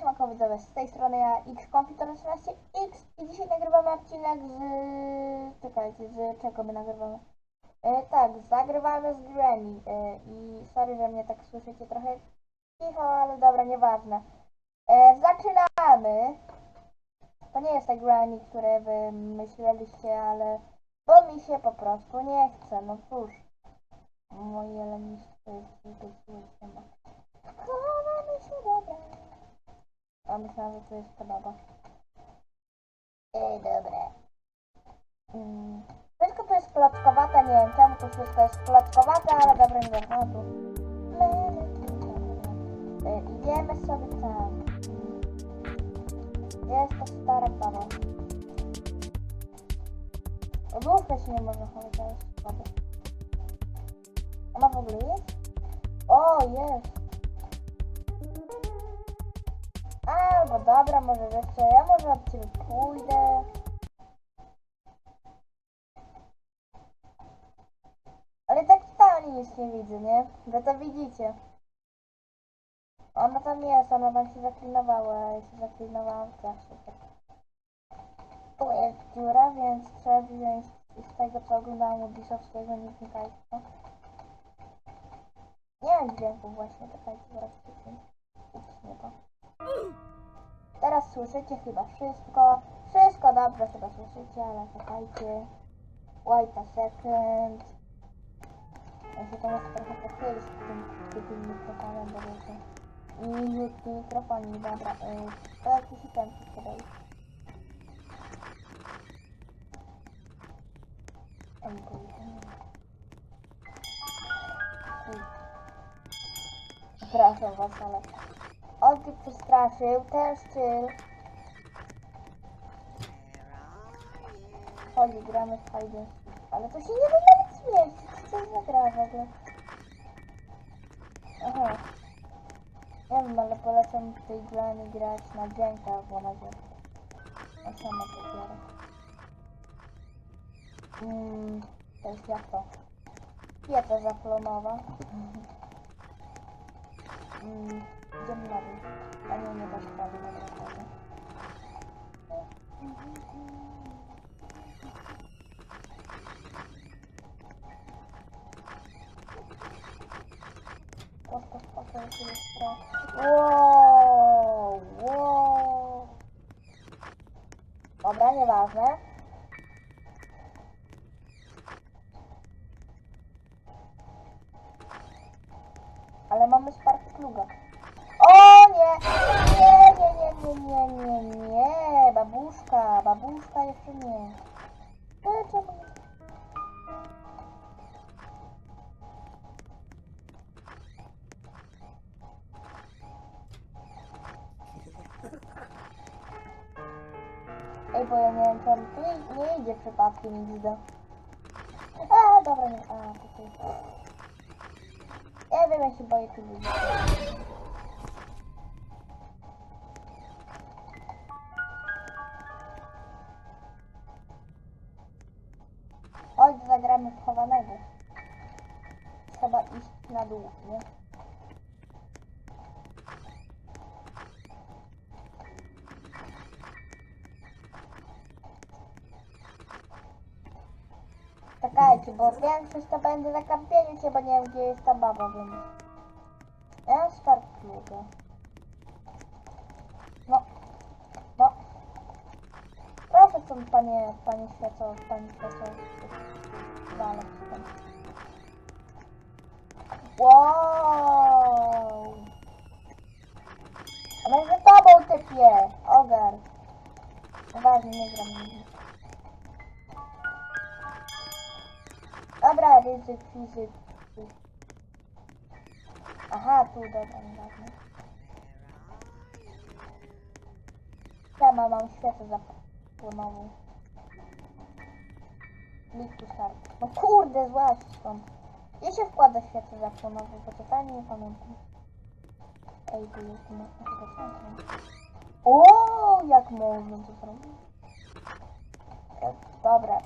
siemanko z tej strony ja, xconfitor13x i dzisiaj nagrywamy odcinek z... czekajcie, z czego my nagrywamy? E, tak, zagrywamy z Granny e, i sorry, że mnie tak słyszycie trochę cicho, ale dobra, nieważne. E, zaczynamy! To nie jest ta Granny, które wy myśleliście, ale bo mi się po prostu nie chce, no cóż. Moje lenistwo Jest podoba. Ej, dobra. Mm. Wszystko to jest klockowate, nie wiem czemu to wszystko jest klockowate, ale dobra, nie no Idziemy sobie tam. Jest to stara baba. Lufę się nie można chować, ale jest. Ona w ogóle jest? O, jest. Albo dobra, może co, ja może od ciebie pójdę. Ale tak totalnie nic nie widzę, nie? Wy to widzicie. Ona tam jest, ona tam się zaklinowała, a ja się zaklinowałam. Tak. Tu jest dziura, więc trzeba wziąć z tego co oglądałam u Disowskiego, nie wnikajcie. Nie mam dźwięku właśnie, czekajcie, zaraz przyciąć. Ups, nie to. Słyszycie chyba wszystko. Wszystko dobrze chyba słyszycie, ale czekajcie. Wait a second. Ja się to trochę pochylić z tym, tym mikrofonem, bo wiecie. Milutki mikrofonik, dobra. Yy, to jakiś item tutaj. Przepraszam was, ale on cię przestraszył, ten styl. Chodzi, gramy w seek. Ale to się nie da nawet zmieścić. Co to za gra w ogóle? Aha. Nie wiem, ale polecam tej grani grać na dźwiękach, bo na dźwięk. Na sama to biorę. Mm, to jest jak to? Pieca zaplonowa. Mm, dół. A nie, nie da się dalej na. What the fuck is this stuff? Wow, wow. Dobra, nieważne. Ale mamy Spark Pluga. Nie! Nie, nie. Babuszka, babuszka jeszcze nie. Ej, bo ja nie wiem, czy on tu nie, idzie przypadkiem XD. A, dobra, nie. A, tutaj. Ja wiem, ja się boję tu ludzi. Chowanego. Trzeba iść na dół, nie? Czekajcie, bo większość to będzie na kampieniu się, bo nie wiem gdzie jest ta baba, więc... Ja start pluga. No. No. Proszę stąd panie, panie świeco, panie świeco. Dalej stąd. Wow! A my za tobą typie! Ogar. Ważnie, nie gram nigdy. Dobra, ryzyk, fizyk. Aha, tu dobra, nieważne. Sama mam świecę zapłonową. Klik tu start. No kurde, złaź stąd. Gdzie się wkłada świecę zapłonową? Bo totalnie nie pamiętam. Ej, tu jest centrum. O, jak można to zrobić? E, Dobra,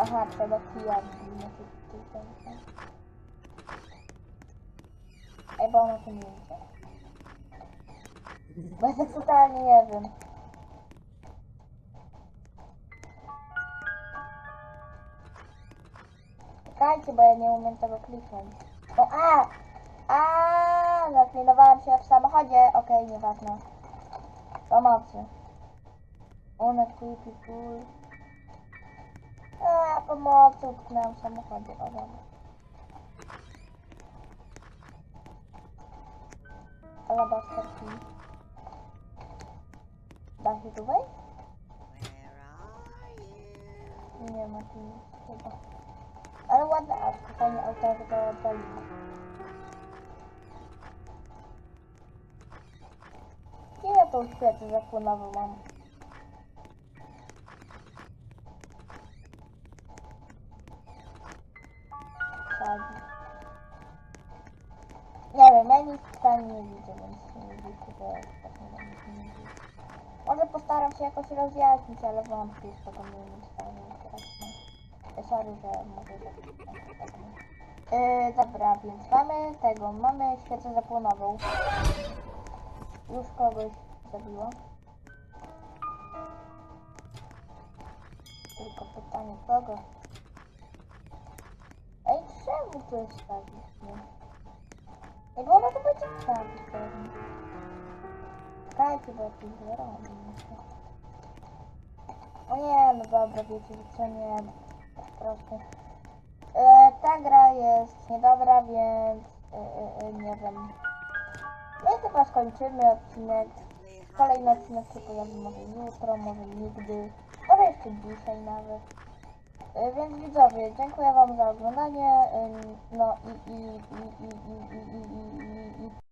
Aha, trzeba kija. tutaj. Ej, bo ona to nie idzie. Bo ja totalnie nie wiem. Czekajcie, bo ja nie umiem tego kliknąć. O, a! A, zaklinowałam się w samochodzie. Okej, nieważne. Pomocy. One creepy pool. A, pomocy, utknęłam w samochodzie. O, dobra. Alabaster key. Da się tu wejść? Nie ma tu nic. Ale ładne auto, fajnie auto to odpaliło. Gdzie ja tą świecę zapłonową mam? Sadzi. Nie wiem, ja nic tutaj nie widzę, więc nie widzę, że tak nie widzę. Może postaram się jakoś rozjaśnić, ale wątpię, że tego nie wiem, stanie teraz. No. Sorry, że mówię tak. Yy, dobra, więc mamy tego, mamy świecę zapłonową. Już kogoś zabiło. Tylko pytanie kogo? Ej, czemu to jest tak? Bo ona to będzie tak pewnie. Czekajcie, bo jakiś. O nie, no dobra, wiecie, co nie, prostu. E, ta gra jest niedobra, więc e, e, e, nie wiem. My chyba skończymy odcinek. Kolejny odcinek się pojawi może jutro, może nigdy, może jeszcze dzisiaj nawet. E, Więc widzowie, dziękuję wam za oglądanie. Ym, No i, i, i, i, i, i, i, i